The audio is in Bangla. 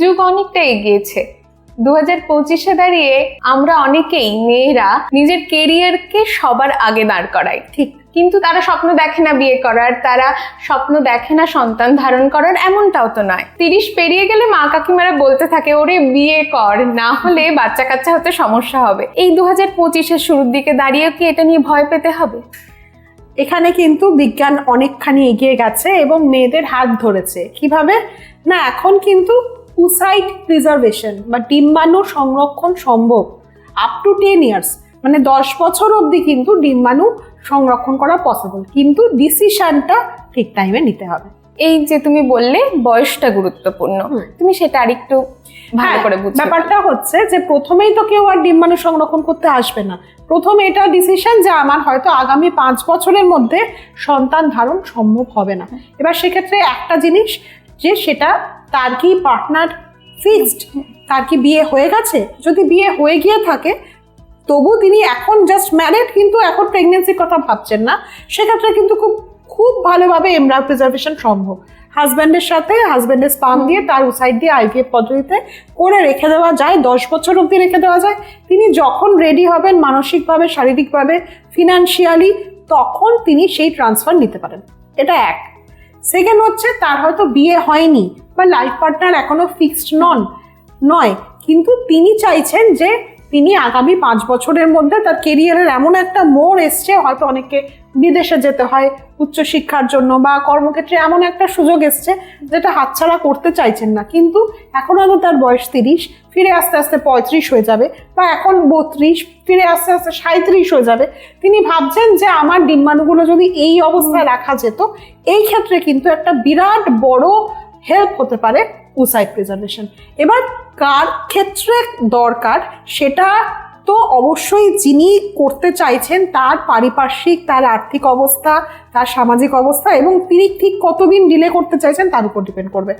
যুগ অনেকটা এগিয়েছে। দু হাজার পঁচিশে দাঁড়িয়ে আমরা অনেকেই মেয়েরা নিজের কেরিয়ারকে সবার আগে দাঁড় করাই। ঠিক, কিন্তু তারা স্বপ্ন দেখে না বিয়ে করার, তারা স্বপ্ন দেখে না সন্তান ধারণ করার এমনটাও তো নয়। তিরিশ পেরিয়ে গেলে মা কাকিমারা বলতে থাকে, ওরে, বিয়ে কর, না হলে বাচ্চা কাচ্চা হতে সমস্যা হবে। এই দু হাজার পঁচিশের শুরুর দিকে দাঁড়িয়ে কি এটা নিয়ে ভয় পেতে হবে? এখানে কিন্তু বিজ্ঞান অনেকখানি এগিয়ে গেছে এবং মেয়েদের হাত ধরেছে। কীভাবে? না, এখন কিন্তু উসাইড প্রিজার্ভেশন বা ডিম্বাণু সংরক্ষণ সম্ভব আপ টু টেন ইয়ার্স মানে দশ বছর অবধি কিন্তু ডিম্বাণু সংরক্ষণ করা পসিবল কিন্তু ডিসিশনটা ঠিক টাইমে নিতে হবে। এই যে তুমি বললে বয়সটা গুরুত্বপূর্ণ। তুমি সেটা আরেকটু ভালো হ্যাঁ, করে বুঝতে ব্যাপারটা হচ্ছে যে প্রথমেই তো কেউ আর ডিম্বাণু সংরক্ষণ করতে আসবে না। প্রথমে এটা ডিসিশন যে আমার হয়তো আগামী পাঁচ বছরের মধ্যে সন্তান ধারণ সম্ভব হবে না। এবার সেক্ষেত্রে একটা জিনিস যে সেটা তার কি পার্টনার ফিক্সড তার কি বিয়ে হয়ে গেছে? যদি বিয়ে হয়ে গিয়ে থাকে তবু তিনি এখন জাস্ট ম্যারিড কিন্তু এখন প্রেগনেন্সির কথা ভাবছেন না। সেক্ষেত্রে কিন্তু খুব খুব ভালোভাবে এমব্রায় প্রিজার্ভেশন সম্ভব। হাজব্যান্ডের সাথে হাজব্যান্ডের স্পাম দিয়ে তার সাইড দিয়ে আইভিএফ পদ্ধতিতে করে রেখে দেওয়া যায় দশ বছর অবধি রেখে দেওয়া যায়। তিনি যখন রেডি হবেন মানসিকভাবে শারীরিকভাবে ফিনান্সিয়ালি তখন তিনি সেই ট্রান্সফার নিতে পারেন। এটা এক। সেকেন্ড হচ্ছে, তার হয়তো বিয়ে হয়নি বা লাইফ পার্টনার এখনও ফিক্সড নন, নয়। কিন্তু তিনি চাইছেন যে তিনি আগামী পাঁচ বছরের মধ্যে তার কেরিয়ারের এমন একটা মোড় এসছে, হয়তো অনেকে বিদেশে যেতে হয় উচ্চশিক্ষার জন্য বা কর্মক্ষেত্রে এমন একটা সুযোগ এসছে যেটা হাতছাড়া করতে চাইছেন না। কিন্তু এখন হয়তো তার বয়স তিরিশ, ফিরে আস্তে আস্তে পঁয়ত্রিশ হয়ে যাবে বা এখন বত্রিশ, ফিরে আস্তে আস্তে সাঁত্রিশ হয়ে যাবে। তিনি ভাবছেন যে আমার ডিম্বাণুগুলো যদি এই অবস্থায় রাখা যেত, এই ক্ষেত্রে কিন্তু একটা বিরাট বড় হেল্প হতে পারে। উসাইড প্রিজার্ভেশন। এবার কার ক্ষেত্রে দরকার সেটা তো অবশ্যই যিনি করতে চাইছেন তার পারিপার্শ্বিক, তার আর্থিক অবস্থা, তার সামাজিক অবস্থা এবং তিনি ঠিক কতদিন ডিলে করতে চাইছেন তার উপর ডিপেন্ড করবে।